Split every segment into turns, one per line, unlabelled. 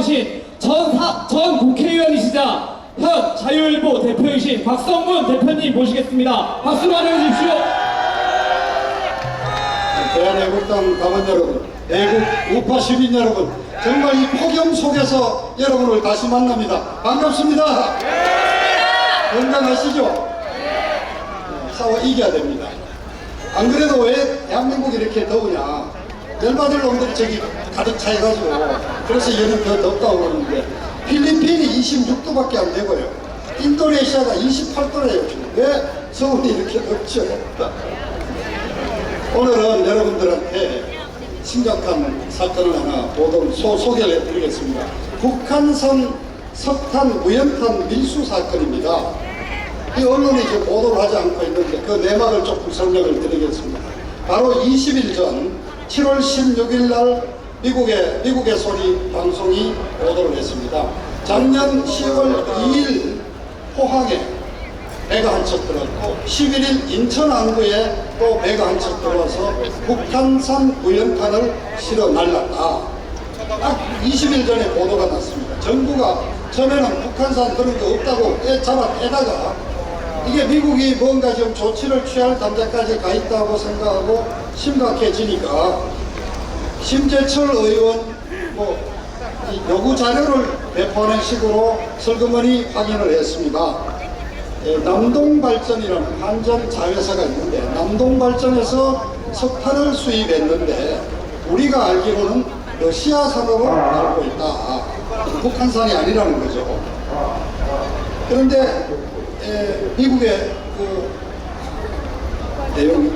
나오신 전, 사, 전 국회의원이시자 현 자유일보 대표이신 박성문 대표님 모시겠습니다. 박수로 환영해 주십시오.
대한애국당 당원 여러분, 애국 우파 시민 여러분, 정말 이 폭염 속에서 여러분을 다시 만납니다. 반갑습니다. 건강하시죠? 네, 싸워 이겨야 됩니다. 안 그래도 왜 대한민국이 이렇게 더우냐? 열받을 놈들이 저기 가득 차여가지고 그래서 여름 더 덥다고 그러는데 필리핀이 26도밖에 안 되고요. 인도네시아가 28도래요. 지금. 왜 서울이 이렇게 덥죠? 오늘은 여러분들한테 심각한 사건을 하나 보도 소, 소개를 해드리겠습니다. 북한산 석탄 우연탄 밀수 사건입니다. 이 언론이 지금 보도를 하지 않고 있는데 그 내막을 조금 설명을 드리겠습니다. 바로 20일 전 7월 16일 날 미국의 미국의 소리 방송이 보도를 했습니다. 작년 10월 2일 포항에 배가 한 척 들어왔고 11일 인천 항구에 또 배가 한 척 들어와서 북한산 우연탄을 실어 날랐다. 딱 20일 전에 보도가 났습니다. 정부가 처음에는 북한산 그런 거 없다고 떼 잡아 떼다가 이게 미국이 뭔가 좀 조치를 취할 단계까지 가 있다고 생각하고 심각해지니까 심재철 의원 뭐이 요구 자료를 배포하는 식으로 슬그머니 확인을 했습니다. 예, 남동발전이라는 한전 자회사가 있는데 남동발전에서 석탄을 수입했는데 우리가 알기로는 러시아산으로 알고 있다. 북한산이 아니라는 거죠. 그런데 에, 미국의 그 내용 이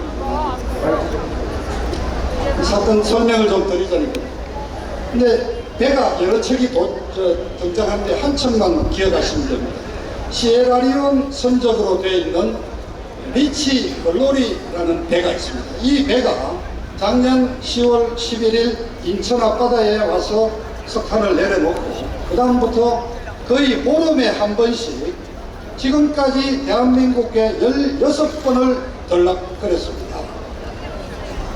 사건 설명을 좀 드리자니까. 근데 배가 여러 척이 도, 저, 등장하는데 한 척만 기억하시면 됩니다. 시에라리온 선적으로 되어 있는 리치 글로리라는 배가 있습니다. 이 배가 작년 10월 11일 인천 앞바다에 와서 석탄을 내려놓고 그 다음부터 거의 보름에 한 번씩 지금까지 대한민국에 16번을 들락거렸습니다.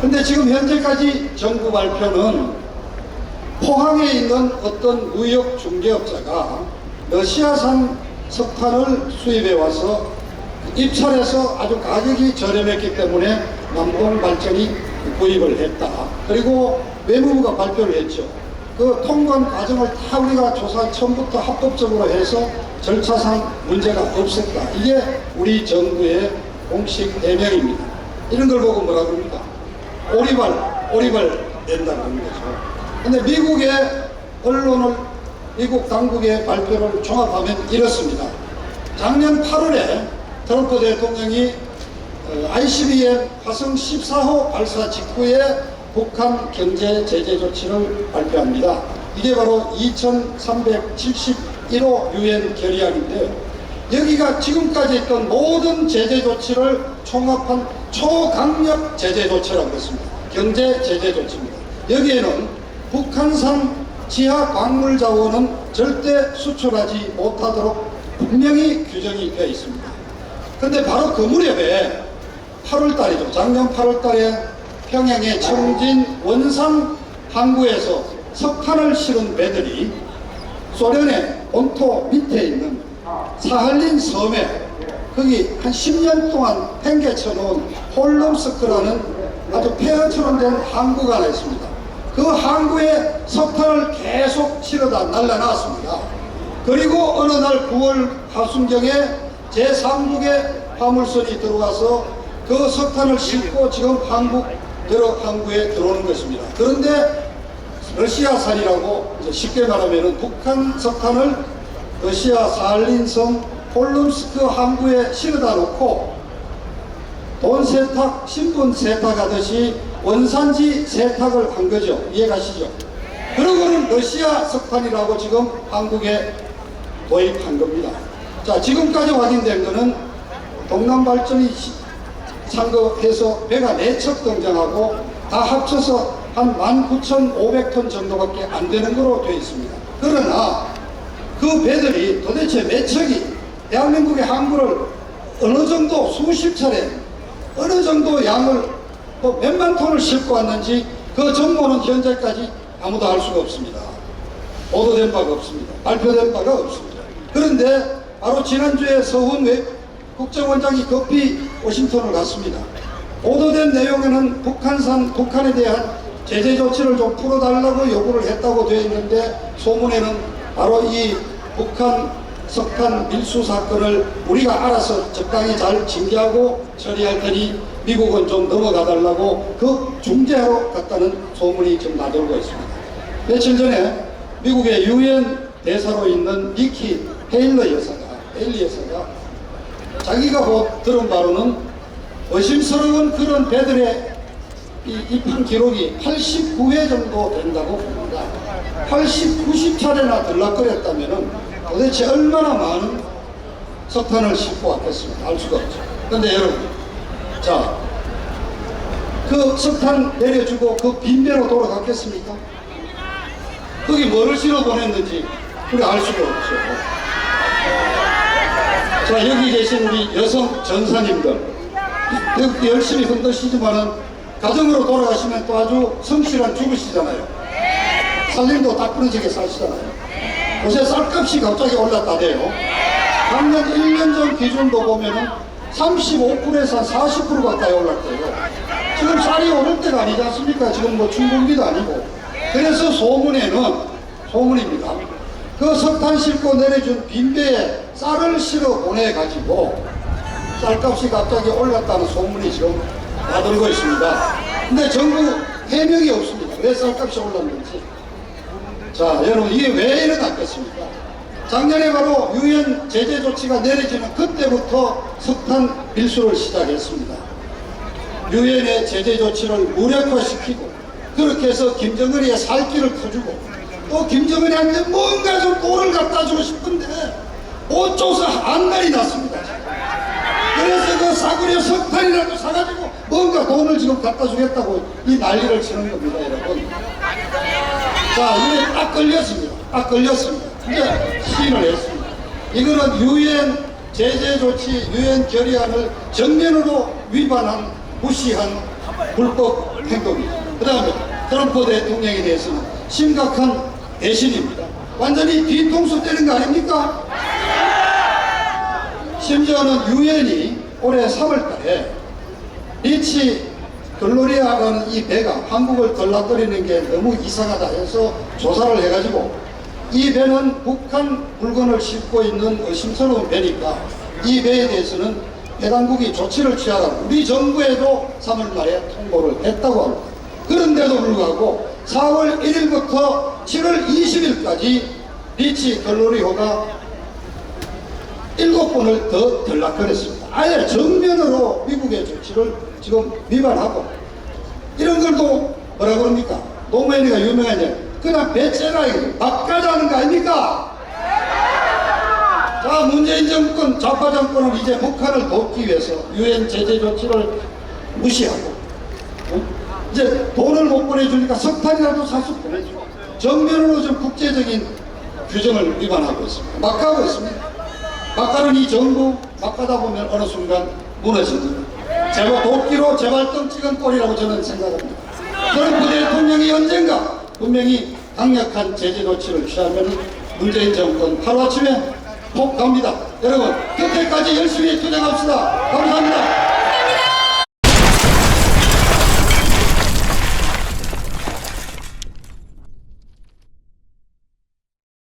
근데 지금 현재까지 정부 발표는 포항에 있는 어떤 무역 중개업자가 러시아산 석탄을 수입해 와서 입찰해서 아주 가격이 저렴했기 때문에 남동 발전이 구입을 했다. 그리고 외무부가 발표를 했죠. 그 통관 과정을 다 우리가 조사 처음부터 합법적으로 해서 절차상 문제가 없었다. 이게 우리 정부의 공식 대명입니다. 이런 걸 보고 뭐라 그럽니까? 오리발, 오리발 낸다는 거죠. 근데 미국의 언론을, 미국 당국의 발표를 종합하면 이렇습니다. 작년 8월에 트럼프 대통령이 어, ICBM 화성 14호 발사 직후에 북한 경제 제재 조치를 발표합니다. 이게 바로 2371호 유엔 결의안인데요. 여기가 지금까지 했던 모든 제재 조치를 총합한 초강력 제재 조치라고 했습니다. 경제 제재 조치입니다. 여기에는 북한산 지하 광물 자원은 절대 수출하지 못하도록 분명히 규정이 되어 있습니다. 근데 바로 그 무렵에 8월 달이죠. 작년 8월 달에 평양의 청진 원산 항구에서 석탄을 실은 배들이 소련의 본토 밑에 있는 사할린 섬에 거기 한 10년 동안 팽개쳐 놓은 홀롬스크라는 아주 폐허처럼 된 항구가 하나 있습니다. 그 항구에 석탄을 계속 실어다 날라놨습니다. 그리고 어느 날 9월 하순경에 제3국의 화물선이 들어와서 그 석탄을 싣고 지금 한국 여러 항구에 들어오는 것입니다. 그런데 러시아산이라고 쉽게 말하면 북한 석탄을 러시아 사할린성 폴룸스크 항구에 실어다 놓고 돈 세탁, 신분 세탁하듯이 원산지 세탁을 한 거죠. 이해가시죠? 그러고는 러시아 석탄이라고 지금 한국에 도입한 겁니다. 자, 지금까지 확인된 거는 동남발전이 상급해서 배가 4척 등장하고 다 합쳐서 한 19,500톤 정도밖에 안 되는 거로 되어 있습니다. 그러나 그 배들이 도대체 몇 척이 대한민국의 항구를 어느 정도 수십 차례 어느 정도 양을 뭐 몇만 톤을 싣고 왔는지 그 정보는 현재까지 아무도 알 수가 없습니다. 보도된 바가 없습니다. 발표된 바가 없습니다. 그런데 바로 지난주에 서훈 외 국정원장이 급히 워싱턴을 갔습니다. 보도된 내용에는 북한산, 북한에 대한 제재 조치를 좀 풀어달라고 요구를 했다고 되어 있는데 소문에는 바로 이 북한 석탄 밀수 사건을 우리가 알아서 적당히 잘 징계하고 처리할 테니 미국은 좀 넘어가 달라고 그 중재하러 갔다는 소문이 좀 나돌고 있습니다. 며칠 전에 미국의 유엔 대사로 있는 니키 헤일러 여사가 헤일리 여사가 자기가 뭐 들은 바로는 의심스러운 그런 배들의 이 입항 기록이 89회 정도 된다고 봅니다. 80, 90차례나 들락거렸다면 도대체 얼마나 많은 석탄을 싣고 왔겠습니까? 알 수가 없죠. 근데 여러분, 자, 그 석탄 내려주고 그 빈배로 돌아갔겠습니까? 거기 뭐를 실어 보냈는지 우리 알 수가 없죠. 자, 여기 계신 우리 여성 전사님들, 여- 열심히 흔드시지만은 가정으로 돌아가시면 또 아주 성실한 죽으시잖아요. 살림도 다 끊어지게 사시잖아요. 요새 쌀값이 갑자기 올랐다대요. 작년 1년 전 기준도 보면은 35%에서 40% 가까이 올랐대요. 지금 쌀이 오를 때가 아니지 않습니까? 지금 뭐 중국기도 아니고. 그래서 소문에는, 소문입니다. 그 석탄 싣고 내려준 빈배에 쌀을 실어 보내가지고 쌀값이 갑자기 올랐다는 소문이 지금 나돌고 있습니다. 근데 정부 해명이 없습니다. 왜 쌀값이 올랐는지. 자, 여러분, 이게 왜 일어났겠습니까? 작년에 바로 유엔 제재 조치가 내려지는 그때부터 석탄 밀수를 시작했습니다. 유엔의 제재 조치를 무력화시키고 그렇게 해서 김정은이의 살 길을 터주고 또 김정은이한테 뭔가 좀 돈을 갖다 주고 싶은데 못 줘서 안달이 났습니다. 그래서 그 사거리에 석탄이라도 사가지고 뭔가 돈을 지금 갖다 주겠다고 이 난리를 치는 겁니다, 여러분. 자, 이게 딱 걸렸습니다. 딱 걸렸습니다. 이제 시인을 했습니다. 이거는 유엔 제재 조치, 유엔 결의안을 정면으로 위반한 무시한 불법 행동입니다. 그 다음에 트럼프 대통령에 대해서는 심각한 배신입니다. 완전히 뒤통수 때린 거 아닙니까? 심지어는 유엔이 올해 3월달에 리치 글로리아라는 이 배가 한국을 들락거리는 게 너무 이상하다 해서 조사를 해가지고 이 배는 북한 물건을 싣고 있는 의심스러운 배니까 이 배에 대해서는 해당국이 조치를 취하라고 우리 정부에도 3월 말에 통보를 했다고 합니다. 그런데도 불구하고 4월 1일부터 7월 20일까지 리치 글로리호가 일곱 번을 더 들락거렸습니다. 아예 정면으로 미국의 조치를 지금 위반하고 이런 걸도 뭐라 그럽니까? 노무현이가 유명한데 그냥 배째라 이거 막가자는 거 아닙니까? 자 문재인 정권 좌파 정권은 이제 북한을 돕기 위해서 유엔 제재 조치를 무시하고 어? 이제 돈을 못 보내주니까 석탄이라도 사서 보내주고 정면으로 좀 국제적인 규정을 위반하고 있습니다. 막가고 있습니다. 막가는 이 정부 막가다 보면 어느 순간 무너집니다. 제가 도끼로 재발등 찍은 꼴이라고 저는 생각합니다. 트럼프 대통령이 언젠가 분명히 강력한 제재 조치를 취하면 문재인 정권 하루아침에 폭 갑니다. 여러분 그때까지 열심히 투쟁합시다. 감사합니다.